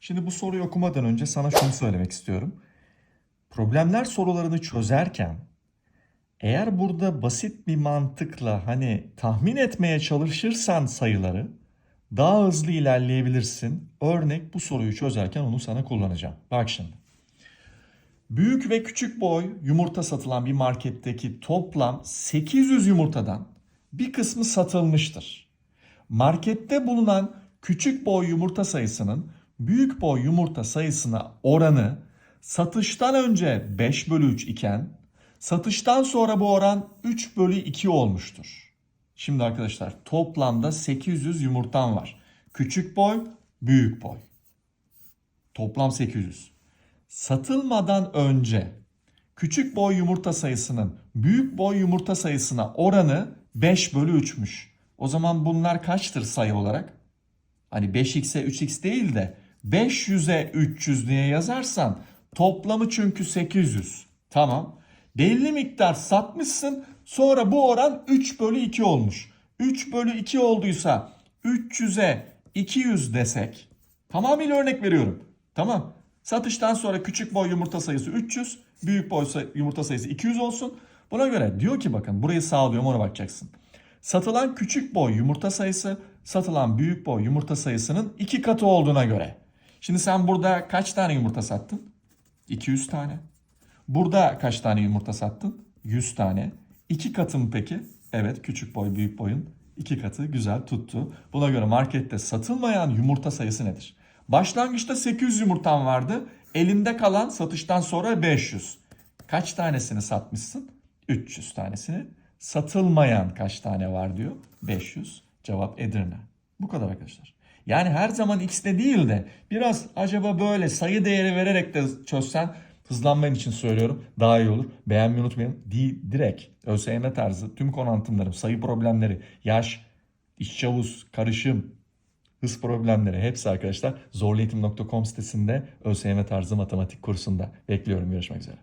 Şimdi bu soruyu okumadan önce sana şunu söylemek istiyorum. Problemler sorularını çözerken eğer burada basit bir mantıkla hani tahmin etmeye çalışırsan sayıları daha hızlı ilerleyebilirsin. Örnek bu soruyu çözerken onu sana kullanacağım. Bak şimdi. Büyük ve küçük boy yumurta satılan bir marketteki toplam 800 yumurtadan bir kısmı satılmıştır. Markette bulunan küçük boy yumurta sayısının büyük boy yumurta sayısına oranı satıştan önce 5 bölü 3 iken satıştan sonra bu oran 3 bölü 2 olmuştur. Şimdi arkadaşlar toplamda 800 yumurtan var. Küçük boy, büyük boy. Toplam 800. Satılmadan önce küçük boy yumurta sayısının büyük boy yumurta sayısına oranı 5 bölü 3'müş. O zaman bunlar kaçtır sayı olarak? Hani 5x'e 3x değil de 500'e 300 diye yazarsan toplamı çünkü 800. Tamam. Belli miktar satmışsın sonra bu oran 3 bölü 2 olmuş. 3 bölü 2 olduysa 300'e 200 desek tamamıyla örnek veriyorum. Tamam. Satıştan sonra küçük boy yumurta sayısı 300, büyük boy yumurta sayısı 200 olsun. Buna göre diyor ki bakın burayı sağlıyorum ona bakacaksın. Satılan küçük boy yumurta sayısı satılan büyük boy yumurta sayısının iki katı olduğuna göre. Şimdi sen burada kaç tane yumurta sattın? 200 tane. Burada kaç tane yumurta sattın? 100 tane. İki katı mı peki? Evet küçük boy büyük boyun iki katı güzel tuttu. Buna göre markette satılmayan yumurta sayısı nedir? Başlangıçta 800 yumurtan vardı. Elinde kalan satıştan sonra 500. Kaç tanesini satmışsın? 300 tanesini. Satılmayan kaç tane var diyor? 500. Cevap Edirne. Bu kadar arkadaşlar. Yani her zaman x'te değil de biraz acaba böyle sayı değeri vererek de çözsen hızlanman için söylüyorum daha iyi olur. Beğenmeyi unutmayın. Di, direkt ÖSYM tarzı tüm konu anlatımlarım, sayı problemleri, yaş, iç çavuz, karışım, hız problemleri hepsi arkadaşlar zorlueğitim.com sitesinde ÖSYM tarzı matematik kursunda bekliyorum. Görüşmek üzere.